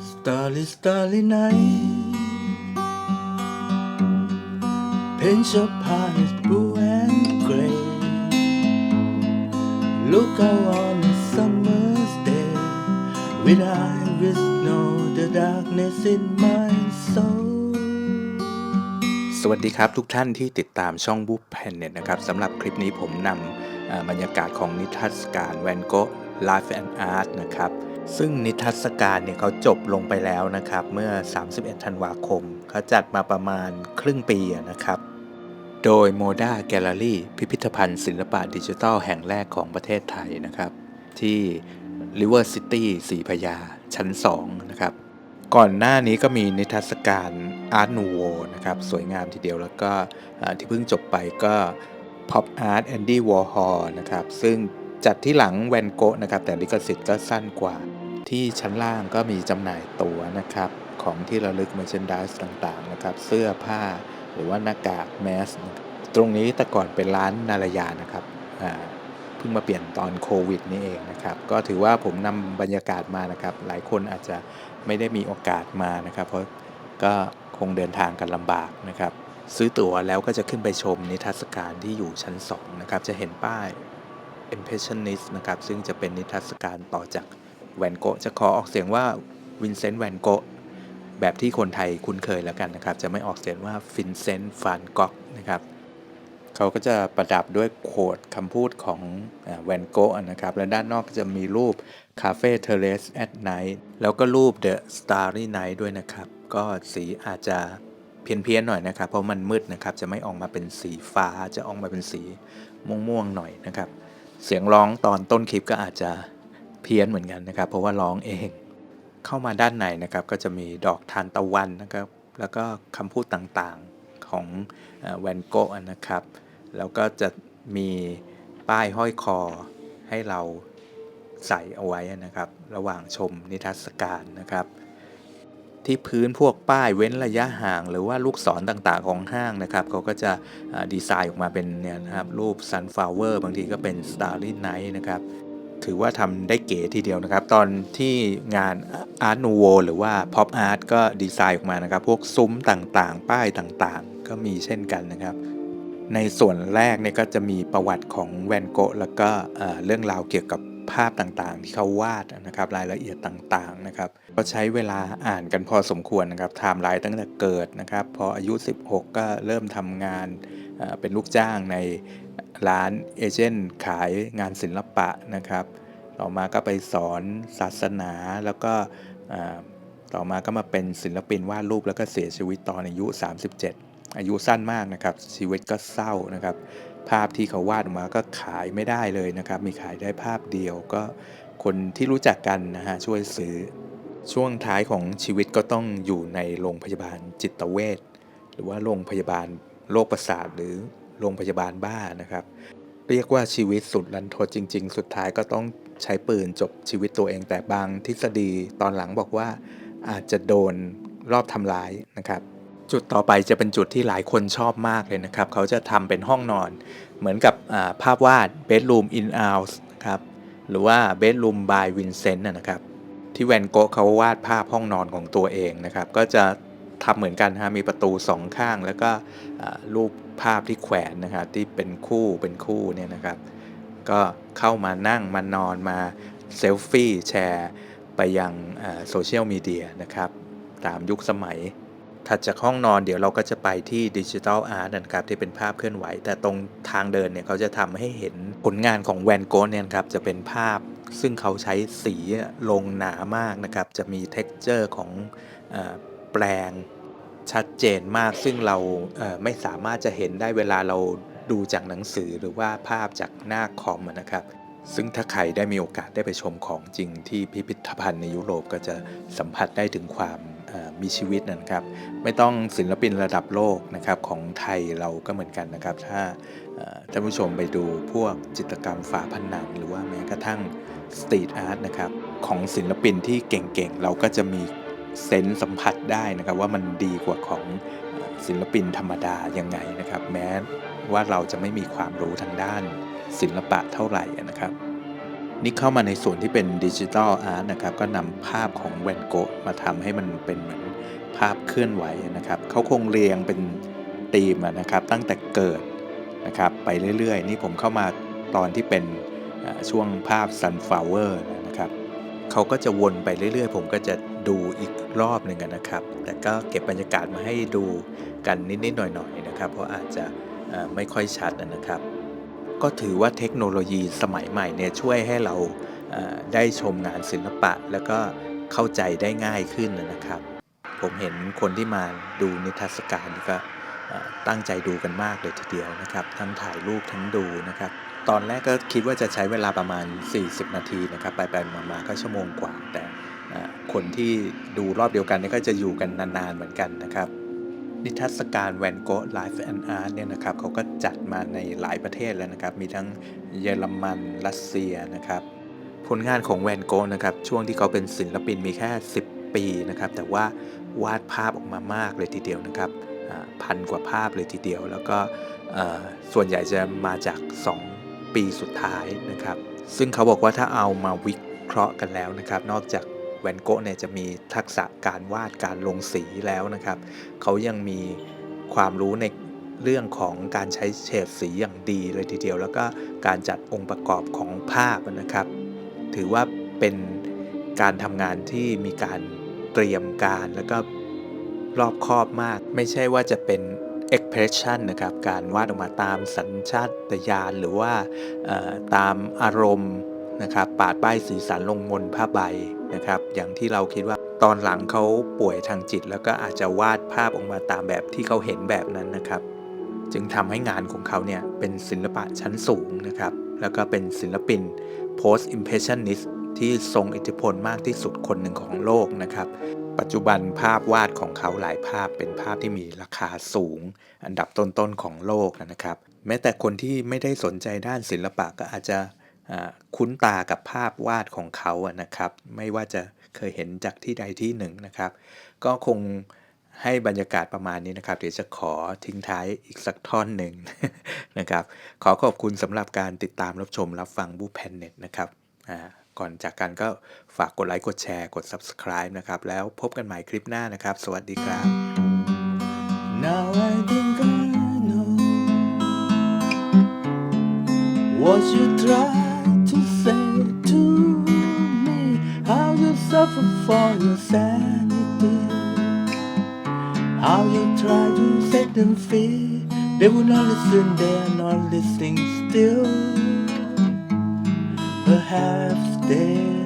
Starry, starry night. Paint your palette blue and gray. Look out on a summer's day. With iris know the darkness in my soul. สวัสดีครับทุกท่านที่ติดตามช่องบุ๊ p แพนเน็ตนะครับสำหรับคลิปนี้ผมนำเอ่อบรรยากาศของนิทรรศการแวนโก Life and Art นะครับ ซึ่งนิทรรศการเนี่ยเขาจบลงไปแล้วนะครับ เมื่อ 31 ธันวาคม เขาจัดมาประมาณครึ่งปีนะครับ โดย Moda Gallery พิพิธภัณฑ์ศิลปะดิจิทัลแห่งแรกของประเทศไทยนะครับ ที่ River City ศรีพยา ชั้น 2 นะครับ ก่อนหน้านี้ก็มีนิทรรศการ Art Nouveau นะครับ สวยงามทีเดียวแล้วก็ที่เพิ่งจบไปก็ Pop Art Andy Warhol นะครับ ซึ่งจัดที่หลังแวนโกะนะครับ แต่ลิขสิทธิ์ก็สั้นกว่า ที่ชั้นล่างก็มีจำหน่ายตั๋วนะครับ ของที่ระลึก merchandise ต่างๆนะครับ เสื้อผ้าหรือว่าหน้ากากแมส ตรงนี้แต่ก่อนเป็นร้านนารยานะครับเพิ่งมาเปลี่ยนตอนโควิดนี่เองนะครับ ก็ถือว่าผมนำบรรยากาศมานะครับ หลายคนอาจจะไม่ได้มีโอกาสมานะครับ เพราะก็คงเดินทางกันลำบากนะครับ ซื้อตั๋วแล้วก็จะขึ้นไปชมนิทรรศการที่อยู่ชั้น2นะครับ จะเห็นป้าย Impressionist นะครับ ซึ่งจะเป็นนิทรรศการต่อจาก แวนโกะจะขอออกเสียงว่าวินเซนต์แวนโกะแบบที่คนไทยคุ้นเคยแล้วกันนะครับ จะไม่ออกเสียงว่าฟินเซนต์ฟานก๊อกนะครับเขาก็จะประดับด้วยโคดคำพูดของแวนโกะนะครับ และด้านนอกก็จะมีรูป Cafe Terrace at Night แล้วก็รูป The Starry Night ด้วยนะครับ ก็สีอาจจะเพี้ยนๆหน่อยนะครับ เพราะมันมืดนะครับ จะไม่ออกมาเป็นสีฟ้าจะออกมาเป็นสีม่วงๆหน่อยนะครับ เสียงร้องตอนต้นคลิปก็อาจจะ เพี้ยนเหมือนกันนะครับ เพราะว่าร้องเอง เข้ามาด้านในนะครับก็จะมีดอกทานตะวันนะครับแล้วก็คำพูดต่างๆของแวนโกะนะครับ แล้วก็จะมีป้ายห้อยคอให้เราใส่เอาไว้นะครับ ระหว่างชมนิทรรศการนะครับ ที่พื้นพวกป้ายเว้นระยะห่าง หรือว่าลูกศรต่างๆของห้างนะครับเขาก็จะดีไซน์ออกมาเป็นเนี่ยนะครับรูป sunflower บางทีก็เป็น starry night นะครับ ถือว่าทำได้เก๋ทีเดียวนะครับ ตอนที่งานอาร์ตนูโวหรือว่า Pop Art ก็ดีไซน์ออกมานะครับ พวกซุ้มต่างๆ ป้ายต่างๆ ก็มีเช่นกันนะครับในส่วนแรกเนี่ยก็จะมีประวัติของแวนโกะแล้วก็เรื่องราวเกี่ยวกับ ภาพต่างๆ ที่เขาวาดนะครับรายละเอียดต่างๆนะครับก็ใช้เวลาอ่านกันพอสมควรนะครับไทม์ไลน์ตั้งแต่เกิดนะครับพออายุ 16 ก็เริ่มทำงานเป็นลูกจ้างในร้านเอเจนต์ขายงานศิลปะนะครับต่อมาก็ไปสอนศาสนาแล้วก็ต่อมาก็มาเป็นศิลปินวาดรูปแล้วก็เสียชีวิตตอนอายุ 37 อายุสั้นมากนะครับชีวิตก็เศร้านะครับ ภาพที่เขาวาดออกมาก็ขายไม่ได้เลยนะครับ มีขายได้ภาพเดียวก็คนที่รู้จักกันนะฮะช่วยซื้อ ช่วงท้ายของชีวิตก็ต้องอยู่ในโรงพยาบาลจิตเวชหรือว่าโรงพยาบาลโรคประสาทหรือโรงพยาบาลบ้านะครับ เรียกว่าชีวิตสุดรันทดจริง ๆ สุดท้ายก็ต้องใช้ปืนจบชีวิตตัวเองแต่บางทฤษฎีตอนหลังบอกว่าอาจจะโดนรอบทำร้ายนะครับ จุดต่อไปจะเป็นจุดที่หลายคนชอบมากเลยนะครับ เขาจะทำเป็นห้องนอน เหมือนกับาภาพวาด bedroom in house นะครับ หรือว่า bedroom by Vincent นะครับ ที่แวนโกะเขาวาดภาพห้องนอนของตัวเองนะครับ ก็จะทำเหมือนกันฮะ มีประตูสองข้าง แล้วก็รูปภาพที่แขวนนะครับที่เป็นคู่เป็นคู่เนี่ยนะครับ ก็เข้ามานั่งมานอนมาเซลฟี่แชร์ไปยังโซเชียลมีเดียนะครับ ตามยุคสมัย ถัดจากห้องนอนเดี๋ยวเราก็จะไปที่ดิจิทัลอาร์ตนะครับที่เป็นภาพเคลื่อนไหว แต่ตรงทางเดินเนี่ยเขาจะทำให้เห็นผลงานของแวนโกะเนี่ยครับจะเป็นภาพซึ่งเขาใช้สีลงหนามากนะครับ จะมี t e x t อร์ของอแปลงชัดเจนมาก ซึ่งเราเไม่สามารถจะเห็นได้เวลาเราดูจากหนังสือหรือว่าภาพจากหน้าคอมนะครับ ซึ่งถ้าใครได้มีโอกาสได้ไปชมของจริงที่พิพิธภัณฑ์ในยุโรปก็จะสัมผัสได้ถึงความ มีชีวิตนะครับ ไม่ต้องศิลปินระดับโลกนะครับของไทยเราก็เหมือนกันนะครับ ถ้าท่านผู้ชมไปดูพวกจิตรกรรมฝาผนังหรือว่าแม้กระทั่งสตรีทอาร์ตนะครับของศิลปินที่เก่งๆ เราก็จะมีเซนส์สัมผัสได้นะครับว่ามันดีกว่าของศิลปินธรรมดายังไงนะครับ แม้ว่าเราจะไม่มีความรู้ทางด้านศิลปะเท่าไหร่นะครับ นี่เข้ามาในส่วนที่เป็นดิจิทัลอาร์ตนะครับ ก็นำภาพของแวนโกะมาทำให้มันเป็นเหมือนภาพเคลื่อนไหวนะครับ เขาคงเรียงเป็นธีมนะครับ ตั้งแต่เกิดนะครับ ไปเรื่อยๆ นี่ผมเข้ามาตอนที่เป็นช่วงภาพ sunflower นะครับ เขาก็จะวนไปเรื่อยๆ ผมก็จะดูอีกรอบหนึ่งนะครับ แต่ก็เก็บบรรยากาศมาให้ดูกันนิดๆหน่อยๆนะครับ เพราะอาจจะไม่ค่อยชัดนะครับ ก็ถือว่าเทคโนโลยีสมัยใหม่เนี่ยช่วยให้เราได้ชมงานศิลปะ แล้วก็เข้าใจได้ง่ายขึ้นนะครับ ผมเห็นคนที่มาดูนิทรรศการนี่ก็ตั้งใจดูกันมากเลยทีเดียวนะครับ ทั้งถ่ายรูปทั้งดูนะครับ ตอนแรกก็คิดว่าจะใช้เวลาประมาณ 40 นาทีนะครับ ไปไปมาๆก็ชั่วโมงกว่า แต่คนที่ดูรอบเดียวกันนี่ก็จะอยู่กันนานๆเหมือนกันนะครับ นิทรรศการแวนโกะ Life and Art เนี่ยนะครับเขาก็จัดมาในหลายประเทศแล้วนะครับ มีทั้งเยอรมันรัสเซียนะครับ ผลงานของแวนโกะนะครับ ช่วงที่เขาเป็นศิลปินมีแค่ 10 ปีนะครับ แต่ว่าวาดภาพออกมามากเลยทีเดียวนะครับพันกว่าภาพเลยทีเดียว แล้วก็ส่วนใหญ่จะมาจาก 2 ปีสุดท้ายนะครับ ซึ่งเขาบอกว่าถ้าเอามาวิเคราะห์กันแล้วนะครับ นอกจาก แวนโกะเนี่ยจะมีทักษะการวาดการลงสีแล้วนะครับ เขายังมีความรู้ในเรื่องของการใช้เฉดสีอย่างดีเลยทีเดียว แล้วก็การจัดองค์ประกอบของภาพนะครับ ถือว่าเป็นการทำงานที่มีการเตรียมการแล้วก็รอบคอบมาก ไม่ใช่ว่าจะเป็น expression นะครับ การวาดออกมาตามสัญชาตญาณหรือว่าตามอารมณ์ นะครับปาดป้ายสีสันลงบนผ้าใบนะครับ อย่างที่เราคิดว่าตอนหลังเขาป่วยทางจิต แล้วก็อาจจะวาดภาพออกมาตามแบบที่เขาเห็นแบบนั้นนะครับ จึงทำให้งานของเขาเนี่ยเป็นศิลปะชั้นสูงนะครับ แล้วก็เป็นศิลปิน post impressionist ที่ทรงอิทธิพลมากที่สุดคนหนึ่งของโลกนะครับ ปัจจุบันภาพวาดของเขาหลายภาพเป็นภาพที่มีราคาสูง อันดับต้นๆของโลกนะครับ แม้แต่คนที่ไม่ได้สนใจด้านศิลปะก็อาจจะ คุ้นตากับภาพวาดของเขาอะนะครับ ไม่ว่าจะเคยเห็นจากที่ใดที่หนึ่งนะครับ ก็คงให้บรรยากาศประมาณนี้นะครับ เดี๋ยวจะขอทิ้งท้ายอีกสักท่อนหนึ่งนะครับ ขอขอบคุณสำหรับการติดตามรับชมรับฟังบูแพนเน็ตนะครับก่อนจากกันก็ฝากกดไลค์กดแชร์กด Subscribe นะครับ แล้วพบกันใหม่คลิปหน้านะครับ สวัสดีครับ Now I think I know what you try suffer for your sanity. How you try to set them free. They will not listen, they are not listening still. Perhaps they